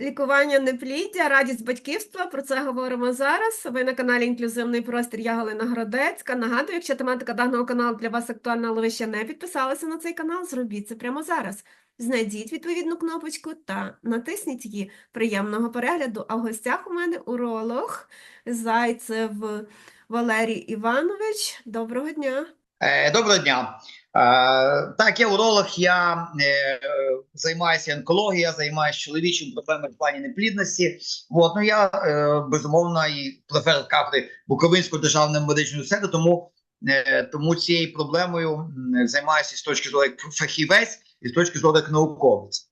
Лікування непліддя, радість батьківства. Про це говоримо зараз. Ви на каналі Інклюзивний простір. Я Галина Градецька. Нагадую, якщо тематика даного каналу для вас актуальна, але ви ще не підписалися на цей канал, зробіть це прямо зараз. Знайдіть відповідну кнопочку та натисніть її. Приємного перегляду. А в гостях у мене уролог Зайцев Валерій Іванович. Доброго дня. Е, Доброго дня. Е, Так, я уролог, я е, займаюся онкологією, я займаюся чоловічим проблемами в плані неплідності. От, ну, я е, безумовно і професор кафедри Буковинського державного медичного університету, тому, е, тому цією проблемою займаюся з точки зору як фахівець і з точки зору як науковець.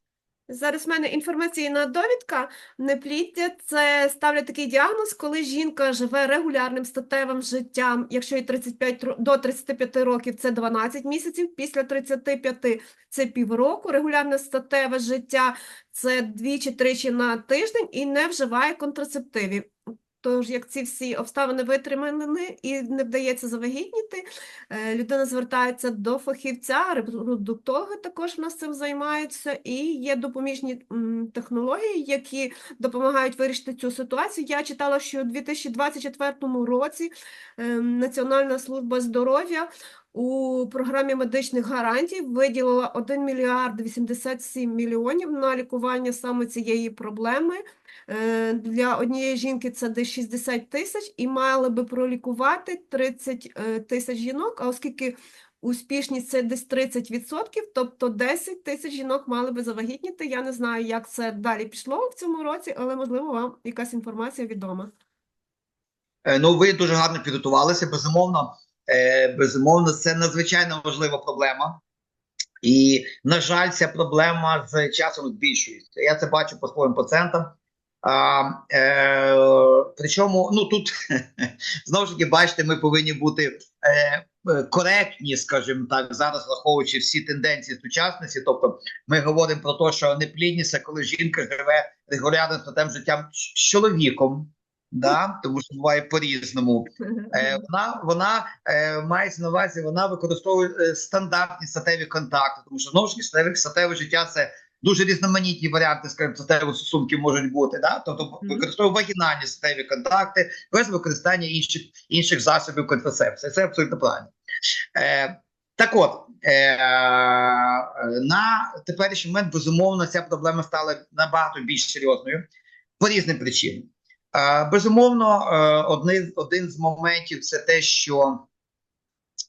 Зараз в мене інформаційна довідка. Непліддя – це ставлять такий діагноз, коли жінка живе регулярним статевим життям. Якщо їй 35, ро- до 35 років – це 12 місяців, після 35 – це півроку. Регулярне статеве життя – це двічі-тричі на тиждень і не вживає контрацептивів. Тож, як ці всі обставини витримані і не вдається завагітніти, е, людина звертається до фахівця, репродуктологи також в нас цим займаються, і є допоміжні технології, які допомагають вирішити цю ситуацію. Я читала, що у 2024 році е, Національна служба здоров'я у програмі медичних гарантій виділила 1 мільярд 87 мільйонів на лікування саме цієї проблеми. Е, Для однієї жінки це десь 60 тисяч, і мали би пролікувати 30 е, тисяч жінок, а оскільки успішність це десь 30%, тобто 10 тисяч жінок мали би завагітніти. Я не знаю, як це далі пішло в цьому році, але можливо вам якась інформація відома. Е, Ну, ви дуже гарно підготувалися. Безумовно, безумовно, це надзвичайно важлива проблема. І, на жаль, ця проблема з часом збільшується. Я це бачу по своїм пацієнтам. А, е, причому, ну тут знову ж таки, бачите, ми повинні бути е, коректні, скажімо так, зараз враховуючи всі тенденції сучасності. Тобто, ми говоримо про те, що неплідність це коли жінка живе регулярним статем життям з чоловіком, да? тому що буває по-різному. Е, вона вона е, мається на увазі, вона використовує е, стандартні статеві контакти, тому що знову ж таки статеве життя це дуже різноманітні варіанти, скажімо, статевих стосунків можуть бути. Да? Тобто використовує вагінальні статеві контакти без використання інших інших засобів контрацепції. Це абсолютно правильно. Е, так от е, на теперішній момент безумовно ця проблема стала набагато більш серйозною по різним причинам. Е, Безумовно, е, один, один з моментів це те, що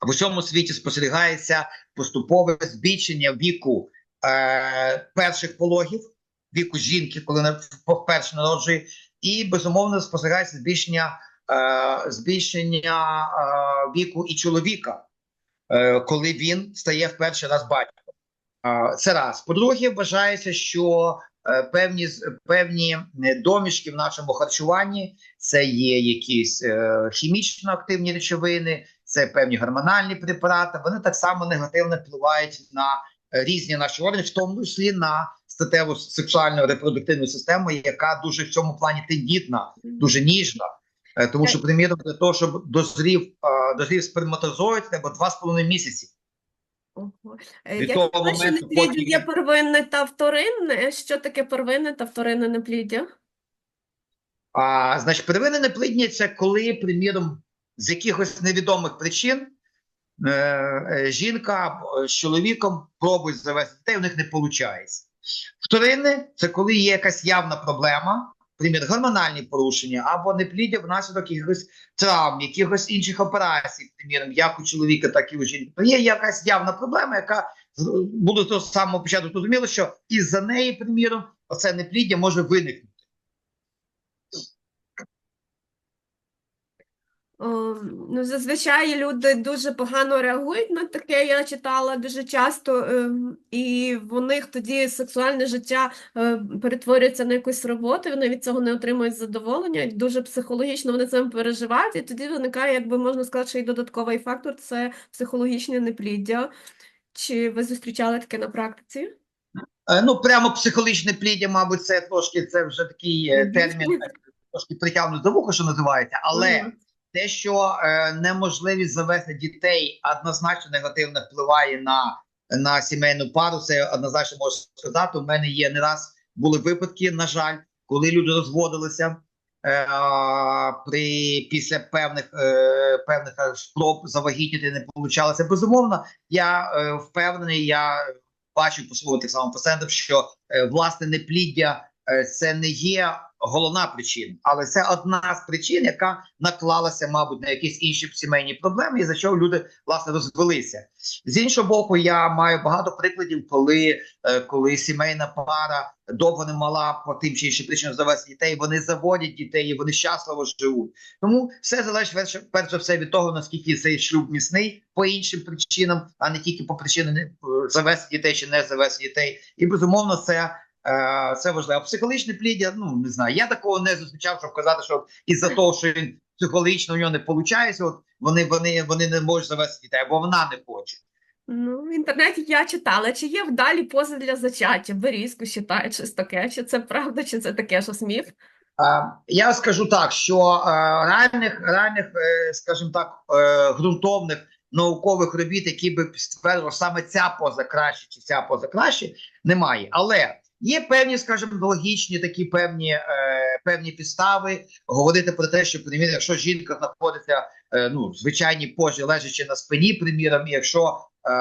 в усьому світі спостерігається поступове збільшення віку е, перших пологів, віку жінки, коли вперше народжує, і безумовно спостерігається збільшення, е, збільшення е, віку і чоловіка, е, коли він стає в перший раз батьком. Е, це раз. По-друге, вважається, що е, певні певні е, домішки в нашому харчуванні це є якісь е, хімічно активні речовини, це певні гормональні препарати. Вони так само негативно впливають на різні наші органи, в тому числі на статеву сексуальну репродуктивну систему, яка дуже в цьому плані тендітна, дуже ніжна. Е, Тому що, приміром, для того, щоб дозрів, е, дозрів сперматозоїд, треба два з половиною місяці. Ого. Е, Від Я того чула, що моменту, непліддя є первинне та вторинне. Що таке первинне та вторинне непліддя? А, значить, первинне неплідні це коли, приміром, з якихось невідомих причин е, е, жінка е, з чоловіком пробують завести дітей, у них не виходить. Вторинне це коли є якась явна проблема, примір, гормональні порушення або непліддя внаслідок якихось травм, якихось інших операцій, приміром, як у чоловіка, так і у жінки. Є якась явна проблема, яка буде з того самого початку зрозуміло, що із-за неї, приміром, оце непліддя може виникнути. Ну, зазвичай люди дуже погано реагують на таке, я читала дуже часто, ем, і в них тоді сексуальне життя е, перетворюється на якусь роботу, вони від цього не отримують задоволення, і дуже психологічно вони цим переживають, і тоді виникає, якби можна сказати, що і додатковий фактор – це психологічне непліддя. Чи ви зустрічали таке на практиці? Е, Ну, прямо психологічне пліддя, мабуть, це трошки це вже такий е, термін, трошки притягнути за вухо, що називається, але. Те, що е, неможливість завести дітей однозначно негативно впливає на, на сімейну пару, це однозначно можу сказати. У мене є не раз були випадки, на жаль, коли люди розводилися е, при після певних е, певних спроб завагітніти не получалося. Безумовно, я е, впевнений, я бачу по своєму так само пацієнтам, що е, власне непліддя е, це не є головна причина, але це одна з причин, яка наклалася, мабуть, на якісь інші сімейні проблеми, і за що люди власне розвелися. З іншого боку, я маю багато прикладів, коли, е, коли сімейна пара довго не мала по тим чи іншим причинам завести дітей, вони заводять дітей, вони щасливо живуть. Тому все залежить перш, за все від того, наскільки цей шлюб міцний по іншим причинам, а не тільки по причинам е, завести дітей чи не завести дітей. І безумовно, це. Е, Це важливо. А психологічне пліддя, ну не знаю. Я такого не зустрічав, щоб казати, що із-за того, що він психологічно у нього не виходить, от вони, вони, вони не можуть завести дітей, або вона не хоче. Ну, в інтернеті я читала, чи є вдалі пози для зачаття, берізку считають, щось таке, чи це правда, чи це таке щось міф? Е, Я скажу так, що е, реальних, реальних, е, скажімо так, ґрунтовних наукових робіт, які би стверджували, саме ця поза краще чи ця поза краще, немає. Але є певні, скажімо, логічні такі певні, е, певні підстави говорити про те, що приміром, якщо жінка знаходиться е, ну, в звичайній позі, лежачи на спині, приміром, якщо е,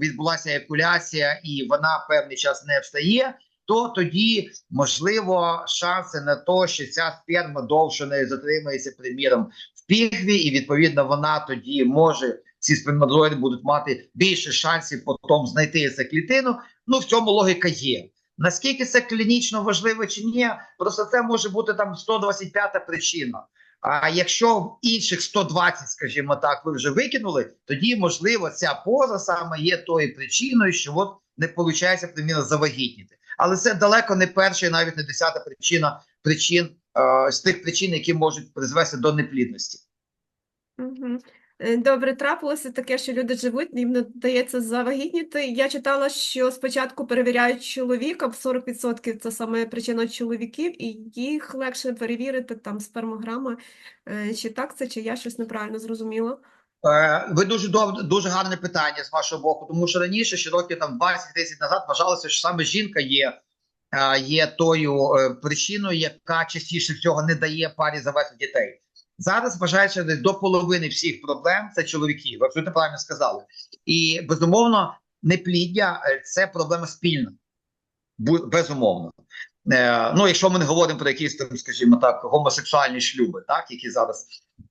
відбулася екуляція і вона певний час не встає, то тоді можливо шанси на те, що ця сперма довше не затримається, приміром, в пігві, і відповідно вона тоді може ці сперматозоїди будуть мати більше шансів потім знайти цю клітину. Ну в цьому логіка є. Наскільки це клінічно важливо чи ні, просто це може бути там 125-та причина. А якщо в інших 120, скажімо так, ви вже викинули, тоді можливо ця поза саме є тою причиною, що от не виходить, примірно, завагітніти. Але це далеко не перша і навіть не десята причина причин е, з тих причин, які можуть призвести до неплідності. Угу. Добре, трапилося таке, що люди живуть, їм дається завагітніти. Я читала, що спочатку перевіряють чоловіка, 40% це саме причина чоловіків, і їх легше перевірити там спермограма. Е, Чи так це, чи я щось неправильно зрозуміла? Е, Ви дуже дов- дуже гарне питання з вашого боку, тому що раніше, ще років там 20-30 назад, вважалося, що саме жінка є, е, є тою е, причиною, яка частіше всього не дає парі завести дітей. Зараз вважається до половини всіх проблем це чоловіки. Ви абсолютно правильно сказали. І безумовно, непліддя е, це проблема спільна. Безумовно. Е, ну, якщо ми не говоримо про якісь там, скажімо так, гомосексуальні шлюби, так, які зараз,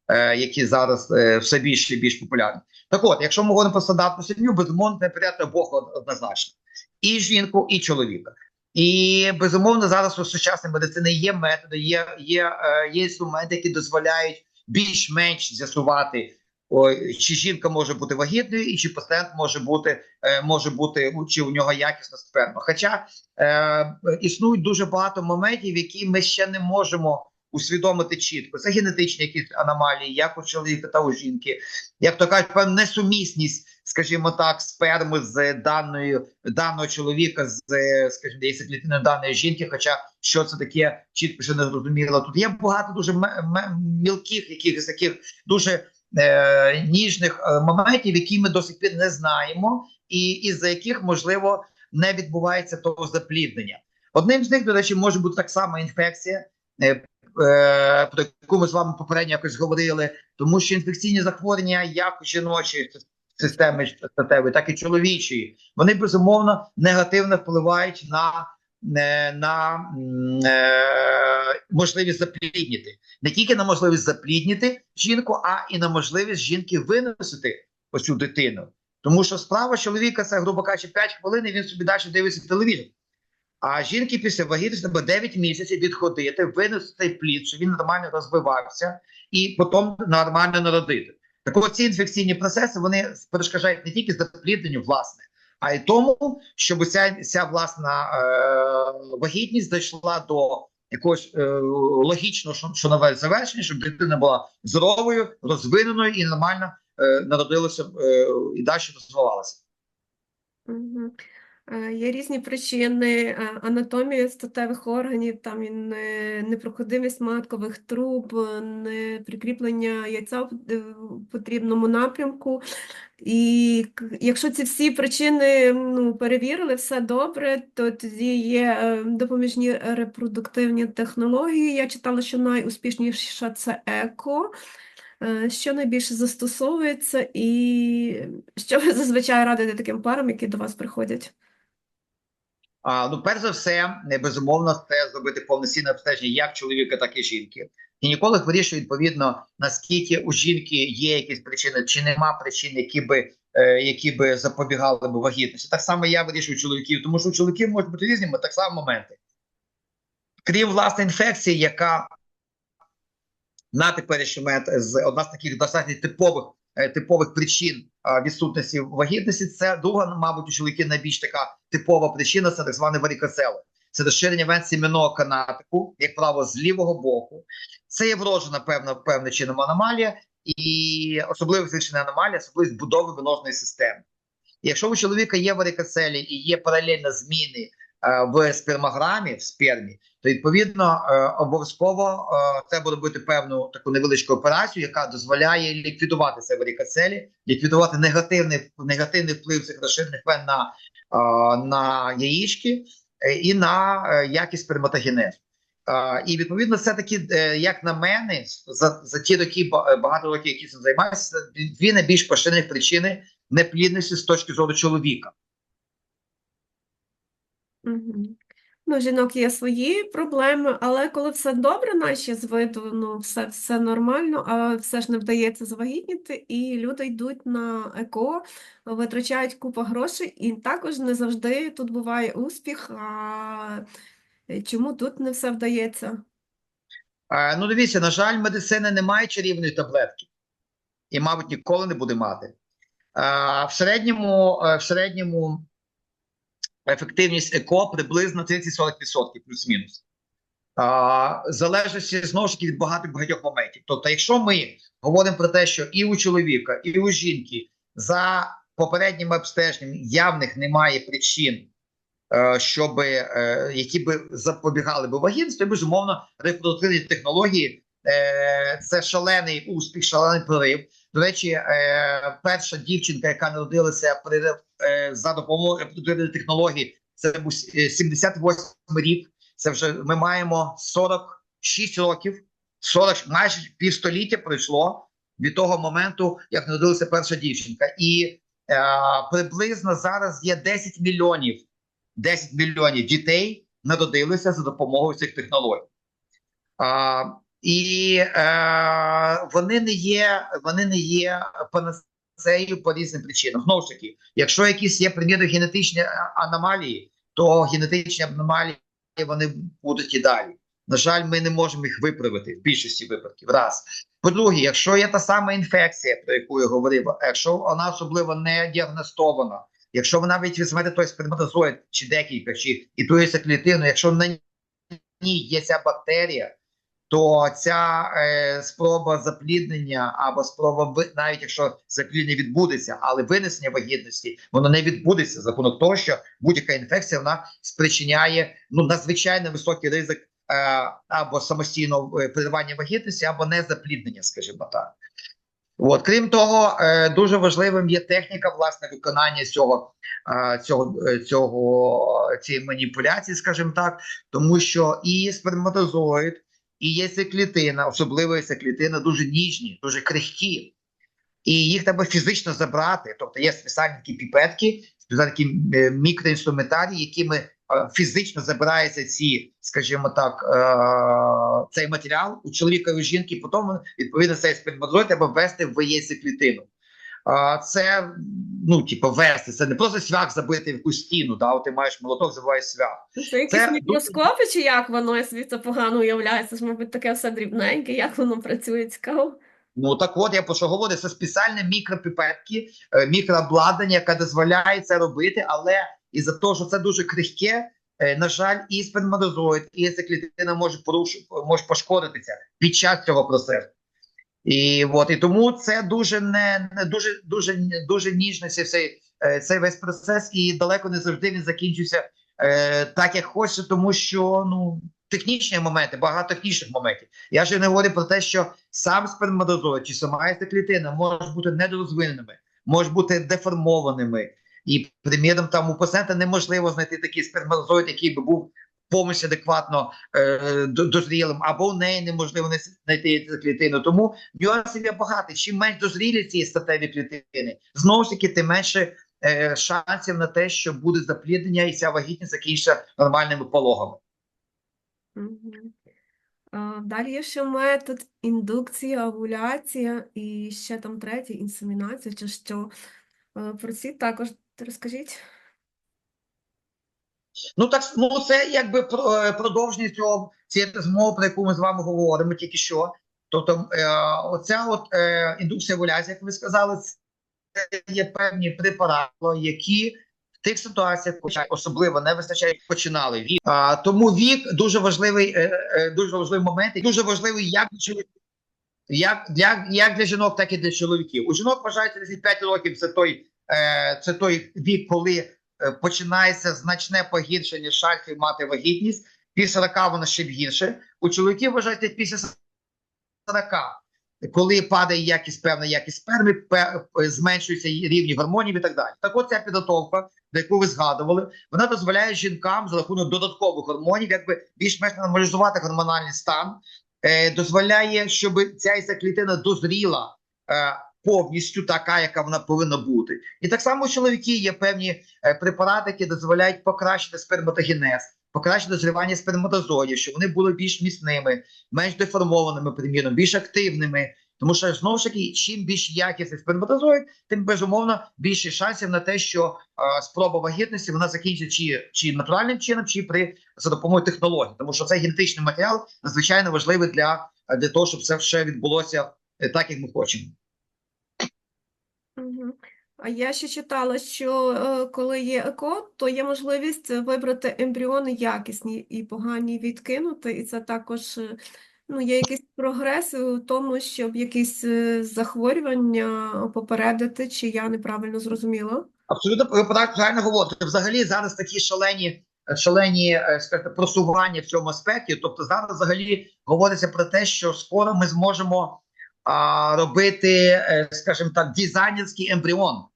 е, які зараз е, все більше і більш популярні. Так от, якщо ми говоримо про стандартну сім'ю, безумовно, не порядок обох однозначно. І жінку, і чоловіка. І безумовно, зараз у сучасній медицині є методи, є, є, е, є інструменти, які дозволяють більш-менш з'ясувати, чи жінка може бути вагітною, і чи пацієнт може бути, е, може бути, чи у нього якісна сперма. Хоча е, існують дуже багато моментів, які ми ще не можемо усвідомити чітко. Це генетичні якісь аномалії, як у чоловіка та у жінки, як то кажуть, певна несумісність, скажімо так, сперми з даною даного чоловіка, з скажімо, яйцеклітиною даної жінки. Хоча що це таке, чітко ще не зрозуміло. Тут є багато дуже мілких, якихось таких дуже е, ніжних е, моментів, які ми до сих пір не знаємо, і із-за яких можливо не відбувається того запліднення. Одним з них, до речі, може бути так само інфекція, е, про яку ми з вами попередньо якось говорили, тому що інфекційні захворювання як жіночої системи статевої, так і чоловічої, вони безумовно негативно впливають на, е, на е, можливість заплідніти. Не тільки на можливість заплідніти жінку, а і на можливість жінки виносити оцю дитину. Тому що справа чоловіка це, грубо кажучи, 5 хвилин, і він собі далі дивиться телевізор. А жінки після вагітності треба 9 місяців відходити, винести цей плід, щоб він нормально розвивався і потім нормально народити. Так от ці інфекційні процеси вони перешкоджають не тільки заплідненню, власне, а й тому, щоб ця, ця власна е, вагітність дійшла до якогось е, логічного що- що нове завершення, щоб дитина була здоровою, розвиненою і нормально е, народилася е, і далі розвивалася. Е, Є різні причини е, анатомії статевих органів, там непроходимість маткових труб, е, неприкріплення яйця в е, потрібному напрямку. І якщо ці всі причини ну, перевірили, все добре, то тоді є допоміжні репродуктивні технології. Я читала, що найуспішніша це еко. Що найбільше застосовується, і що ви зазвичай радите таким парам, які до вас приходять? А, ну, перш за все, е, безумовно, це зробити повноцінне обстеження як чоловіка, так і жінки. Гінеколог вирішує відповідно, наскільки у жінки є якісь причини, чи нема причин, які би, е, які би запобігали б вагітності. Так само я вирішую чоловіків, тому що у чоловіків можуть бути різними так само моменти. Крім власне інфекції, яка на теперішній момент з одна з таких достатньо типових типових причин відсутності вагітності. Це друга, ну, мабуть, у чоловіків найбільш така типова причина це так зване варікоцели. Це розширення вен сім'яного канатику, як правило, з лівого боку. Це є вроджена певна певним чином аномалія, і особливість вирішення аномалії, особливість будови венозної системи. Якщо у чоловіка є варикоцелі і є паралельно зміни е, в спермограмі, в спермі, то відповідно е, обов'язково е, треба робити певну таку невеличку операцію, яка дозволяє ліквідувати цей варікоцелі, ліквідувати негативний негативний вплив цих розширених вен на, е, на яєчки е, і на е, якість сперматогенезу. Е, і відповідно, це таки, е, як на мене, за, за ті роки багато років, які цим займаюся, це дві найбільш поширені причини неплідності з точки зору чоловіка. Ну, жінок є свої проблеми, але коли все добре, наші з виду, ну, все, все нормально, а все ж не вдається завагітніти, і люди йдуть на ЕКО, витрачають купу грошей, і також не завжди тут буває успіх. А чому тут не все вдається? Е, Ну, дивіться, на жаль, медицина не має чарівної таблетки і, мабуть, ніколи не буде мати. Е, В середньому, е, в середньому ефективність ЕКО приблизно 30-40% плюс-мінус. А, залежить знову ж таки від багатих багатьох моментів. Тобто, якщо ми говоримо про те, що і у чоловіка, і у жінки за попередніми обстеженнями явних немає причин, е, щоб е, які би запобігали би вагітності, то безумовно репродуктивні технології е, це шалений успіх, шалений прорив. До речі, е, перша дівчинка, яка народилася при е, за допомогою технології, це був е, 78 рік. Це вже ми маємо 46 років, 40, майже півстоліття пройшло від того моменту, як народилася перша дівчинка. І е, приблизно зараз є 10 мільйонів 10 мільйонів дітей народилися за допомогою цих технологій. І е, вони не є, вони не є панацеєю по різним причинам. Знову ж таки, якщо якісь є примірно генетичні аномалії, то генетичні аномалії вони будуть і далі. На жаль, ми не можемо їх виправити в більшості випадків. Раз. По-друге, якщо є та сама інфекція, про яку я говорив, якщо вона особливо не діагностована, якщо ви навіть візьмете той сперматозоїд чи декілька, чи і ту клітину, якщо на ній є ця бактерія, то ця е, спроба запліднення або спроба навіть якщо запліднення відбудеться, але винесення вагітності воно не відбудеться за рахунок того, що будь-яка інфекція вона спричиняє ну надзвичайно високий ризик е, або самостійного е, переривання вагітності, або незапліднення, скажімо так. От, крім того, е, дуже важливим є техніка власне виконання цього, е, цього, е, цього цієї маніпуляції, скажімо так, тому що і сперматозоїд, і клітина, особливо яйцеклітина, дуже ніжні, дуже крихкі, і їх треба фізично забрати. Тобто є спеціальні такі піпетки, спеціальні такі е, мікроінструментарії, якими е, фізично забираються ці, скажімо так, е, цей матеріал у чоловіка і у жінки, потім відповідно цей сперматозоїд треба ввести в яйцеклітину. Це ну, типу, вести, це не просто свях забити в якусь стіну, да, от ти маєш молоток, забиваєш свях. Це якісь мікроскопи, чи як воно, я собі це погано уявляю? Це ж, мабуть, таке все дрібненьке, як воно працює, цікаво. Ну так от я про що говорю, це спеціальні мікропіпетки, е, мікрообладнання, яке дозволяє це робити, але із-за того, що це дуже крихке, е, на жаль, і сперматозоїд, і яйцеклітина може поруш... може пошкодитися під час цього процесу. І от і тому це дуже не, не дуже дуже дуже ніжно цей, цей, е, цей весь процес, і далеко не завжди він закінчується е, так, як хочеться, тому що ну технічні моменти, багато технічних моментів. Я ж не говорю про те, що сам сперматозоїд чи сама яйцеклітина можуть бути недорозвиненими, можуть бути деформованими. І, приміром, там у пацієнта неможливо знайти такий сперматозоїд, який би був повністю адекватно е, дозрілим, або в неї неможливо не знайти цю клітину. Тому нюансів є багато. Чим менш дозрілі ці статеві клітини, знову ж таки, тим менше е, шансів на те, що буде запліднення і ця вагітність закінчиться нормальними пологами. Далі ще метод індукція, овуляція і ще там третій інсемінація чи що. Е, Про ці також розкажіть. Ну так ну це якби е, продовження цього цієї розмови, про яку ми з вами говоримо тільки що. Тобто, е, оця от е, індукція овуляції, як ви сказали, це є певні препарати, які в тих ситуаціях, особливо не вистачає, починали вік. А, тому вік дуже важливий, е, е, дуже важливий момент, і дуже важливий як. Як для, як для жінок, так і для чоловіків. У жінок вважається 35 років це той, е, це той вік, коли починається значне погіршення шансів мати вагітність. Після 40 воно ще гірше. У чоловіків вважається після 40, коли падає якість, певна якість сперми, пе- е, зменшуються рівні гормонів і так далі. Так от ця підготовка, до яку ви згадували, вона дозволяє жінкам за рахунок додаткових гормонів, якби більш-менш нормалізувати гормональний стан, е, дозволяє, щоб ця яйцеклітина дозріла е, повністю така, яка вона повинна бути. І так само у чоловіків є певні е, препарати, які дозволяють покращити сперматогенез, покращити дозрівання сперматозоїдів, щоб вони були більш міцними, менш деформованими, приміром, більш активними. Тому що знову ж таки, чим більш якісний сперматозоїд, тим безумовно більше шансів на те, що е, спроба вагітності вона закінчить чи, чи натуральним чином, чи при за допомогою технологій, тому що цей генетичний матеріал надзвичайно важливий для, для того, щоб це все відбулося е, так, як ми хочемо. А я ще читала, що е, коли є ЕКО, то є можливість вибрати ембріони якісні і погані відкинути, і це також е, ну, є якийсь прогрес у тому, щоб якісь е, захворювання попередити, чи я неправильно зрозуміла? Абсолютно ви правильно говорите. Взагалі зараз такі шалені, шалені скажімо, просування в цьому аспекті. Тобто, зараз взагалі говориться про те, що скоро ми зможемо а, робити, скажімо так, дизайнерський ембріон.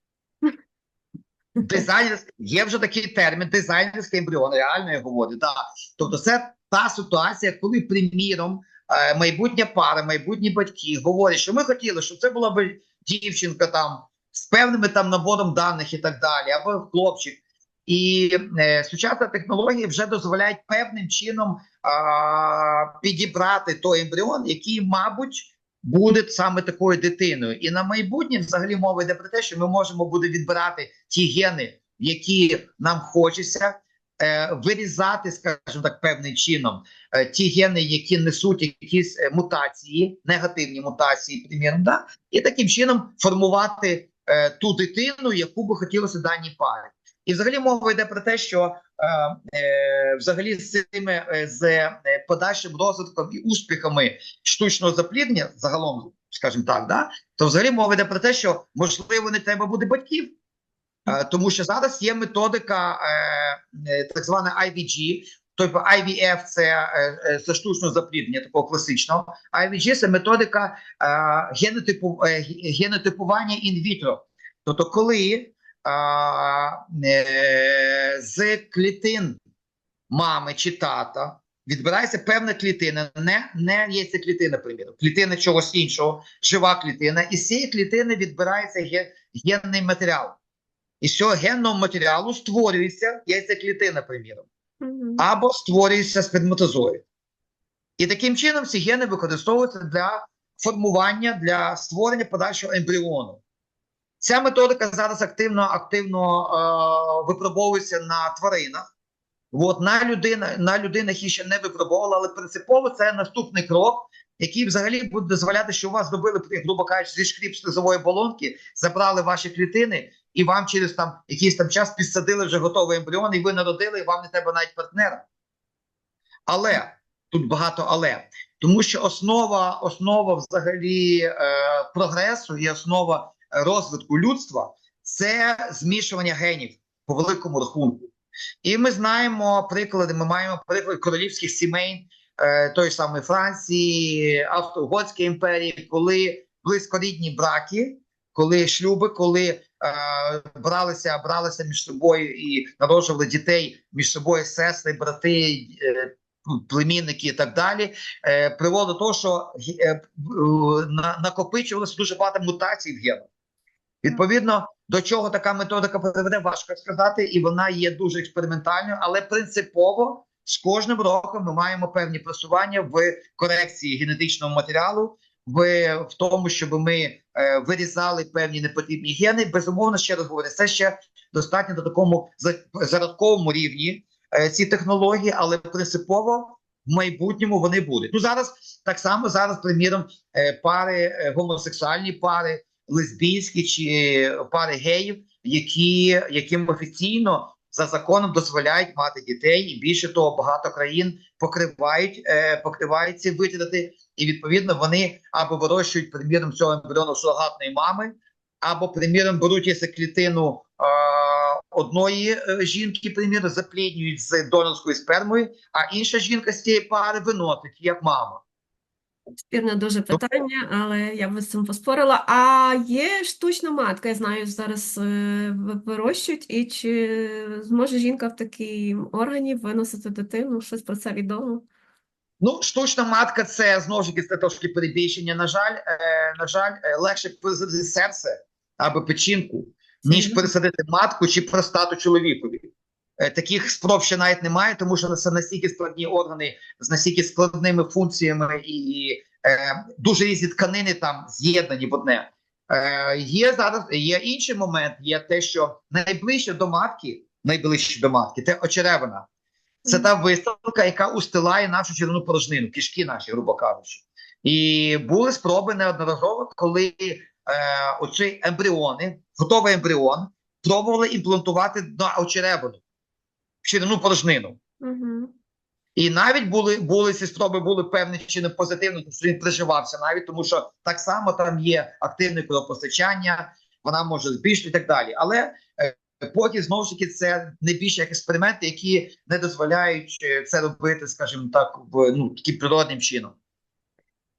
Дизайнерський є вже такий термін, дизайнерський ембріон, реально я говорю. Да. Тобто, це та ситуація, коли, приміром, е, майбутня пара, майбутні батьки говорять, що ми хотіли, щоб це була би дівчинка там з певними там набором даних і так далі, або хлопчик. І е, сучасна технологія вже дозволяє певним чином а, підібрати той ембріон, який, мабуть, буде саме такою дитиною. І на майбутнє взагалі мова йде про те, що ми можемо буде відбирати ті гени, які нам хочеться, е, вирізати, скажімо так, певним чином е, ті гени, які несуть якісь е, мутації, негативні мутації, приміром, да? і таким чином формувати е, ту дитину, яку би хотілося даній парі. І взагалі мова йде про те, що взагалі з цими е, з е, подальшим розвитком і успіхами штучного запліднення, загалом, скажімо так, да, то взагалі мова йде про те, що можливо не треба буде батьків. Е, тому що зараз є методика е, е, так звана IVG, тобто IVF це, е, е, це штучне запліднення такого класичного. IVG це методика е, генотипу, е, генотипування інвітро. Тобто, коли е, з клітин мами чи тата відбирається певна клітина, не, не є це клітина, приміром, клітина чогось іншого, жива клітина, і з цієї клітини відбирається ге- генний матеріал. І з цього генного матеріалу створюється яйцеклітина, приміром, або створюється сперматозоїд. І таким чином ці гени використовуються для формування, для створення подальшого ембріону. Ця методика зараз активно активно е, випробовується на тваринах. От, на, людина, на людинах її ще не випробовували, але принципово це наступний крок, який взагалі буде дозволяти, що у вас зробили, грубо кажучи, зі шкріп слизової болонки, забрали ваші клітини, і вам через там якийсь там час підсадили вже готовий ембріон, і ви народили, і вам не треба навіть партнера. Але тут багато але тому що основа, основа взагалі е, прогресу і основа розвитку людства це змішування генів по великому рахунку. І ми знаємо приклади. Ми маємо приклад королівських сімей е, тої самої Франції, Австро-Угорської імперії, коли близькорідні браки, коли шлюби, коли е, бралися, бралися між собою і народжували дітей між собою сестри, брати, е, племінники і так далі, е, приводило до того, що е, е, на, накопичувалося дуже багато мутацій в генах. Відповідно, до чого така методика приведе, важко сказати, і вона є дуже експериментальною, але принципово з кожним роком ми маємо певні просування в корекції генетичного матеріалу, в, в тому, щоб ми е, вирізали певні непотрібні гени. Безумовно, ще раз говорю, це ще достатньо до такому зародковому рівні е, ці технології, але принципово в майбутньому вони будуть. Ну зараз так само зараз, приміром, е, пари е, гомосексуальні пари лесбійські чи пари геїв, які яким офіційно за законом дозволяють мати дітей, і більше того, багато країн покривають, е, покривають ці витрати, і відповідно вони або вирощують приміром цього ембріону сурогатної мами, або приміром беруть яйцеклітину е, одної е, жінки, приміром, запліднюють з донорською спермою, а інша жінка з цієї пари виносить як мама. Спірне дуже питання, але я б з цим поспорила. А є штучна матка, я знаю, зараз е, вирощують, і чи зможе жінка в такій органі виносити дитину? Щось про це відомо? Ну, штучна матка це знову ж таки це трошки перебільшення. На жаль, е, на жаль, е, легше пересадити серце або печінку, ніж пересадити матку чи простату чоловікові. Е, таких спроб ще навіть немає, тому що це настільки складні органи з настільки складними функціями і е, дуже різні тканини там з'єднані в одне. Е, є зараз є інший момент. Є те, що найближче до матки, найближче до матки, це очеревина. Це та виставка, яка устилає нашу червону порожнину, кишки наші, грубо кажучи. І були спроби неодноразово, коли е, оці ембріони, готовий ембріон, пробували імплантувати на очеревину, в червону порожнину. Угу. І навіть були, були ці спроби були певні чи не позитивно, тому що він приживався навіть, тому що так само там є активне кровопостачання, вона може збільшити і так далі. Але е, поки знову ж таки це не більше як експерименти, які не дозволяють е, це робити, скажімо так, в ну таким природним чином.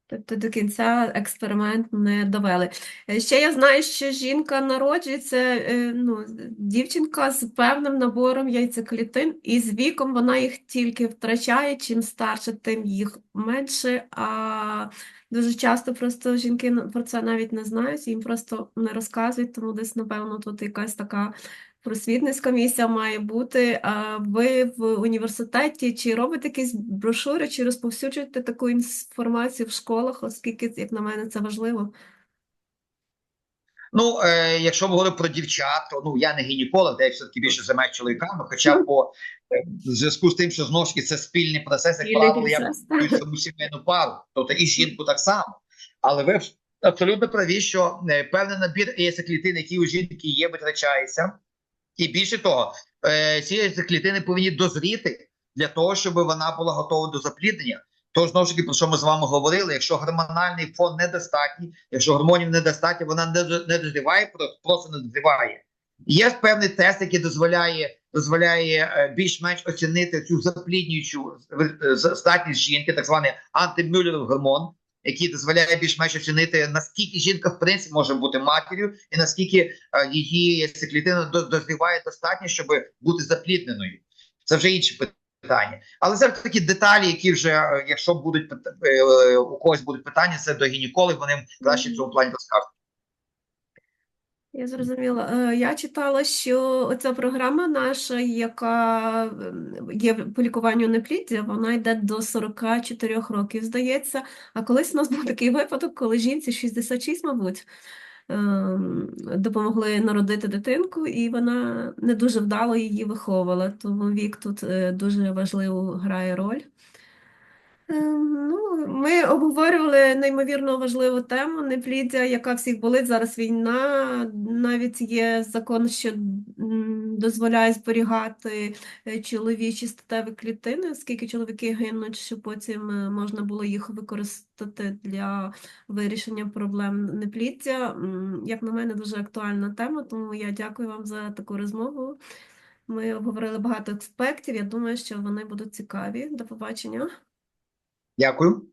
Тобто до кінця експеримент не довели. Е, Ще я знаю, що жінка народжується, е, ну, дівчинка з певним набором яйцеклітин, і з віком вона їх тільки втрачає. Чим старше, тим їх менше. А дуже часто просто жінки про це навіть не знають, їм просто не розказують, тому десь, напевно, тут якась така просвітницька місія має бути. А ви в університеті чи робите якісь брошури, чи розповсюджуєте таку інформацію в школах, оскільки, як на мене, це важливо. Ну, е, якщо ми говоримо про дівчат, то ну я не гінеколог, де я все-таки більше займаюся чоловіками, хоча по е, в зв'язку з тим, що знову ж таки це спільний процес, як правило, я саму сімейну пару, тобто і жінку так само. Але ви абсолютно праві, що е, певний набір яйцеклітин, які у жінки є, витрачається. І більше того, е, ці яйцеклітини повинні дозріти для того, щоб вона була готова до запліднення. Тож, знову ж таки, про що ми з вами говорили, якщо гормональний фон недостатній, якщо гормонів недостатньо, вона не, до- не дозріває, просто, не дозріває. Є певний тест, який дозволяє, дозволяє е, більш-менш оцінити цю запліднюючу е, здатність жінки, так званий антимюллеров гормон, який дозволяє більш-менш оцінити, наскільки жінка в принципі може бути матір'ю, і наскільки е, її клітина до- дозріває достатньо, щоб бути заплідненою. Це вже інше питання. Але це такі деталі, які вже, е, якщо будуть е, у когось будуть питання, це до гінекологів, вони краще в цьому плані розкажуть. Я зрозуміла. Е, Я читала, що ця програма наша, яка ем, є по лікуванню непліддя, вона йде до 44 років, здається. А колись у нас був такий випадок, коли жінці 66, мабуть, ем, допомогли народити дитинку, і вона не дуже вдало її виховувала. Тому вік тут е, дуже важливу грає роль. Ем, Ну, ми обговорювали неймовірно важливу тему непліддя, яка всіх болить. Зараз війна. Навіть є закон, що дозволяє зберігати е, чоловічі статеві клітини, оскільки чоловіки гинуть, щоб потім е, можна було їх використати для вирішення проблем непліддя. Як на мене, дуже актуальна тема, тому я дякую вам за таку розмову. Ми обговорили багато аспектів. Я думаю, що вони будуть цікаві. До побачення. Дякую.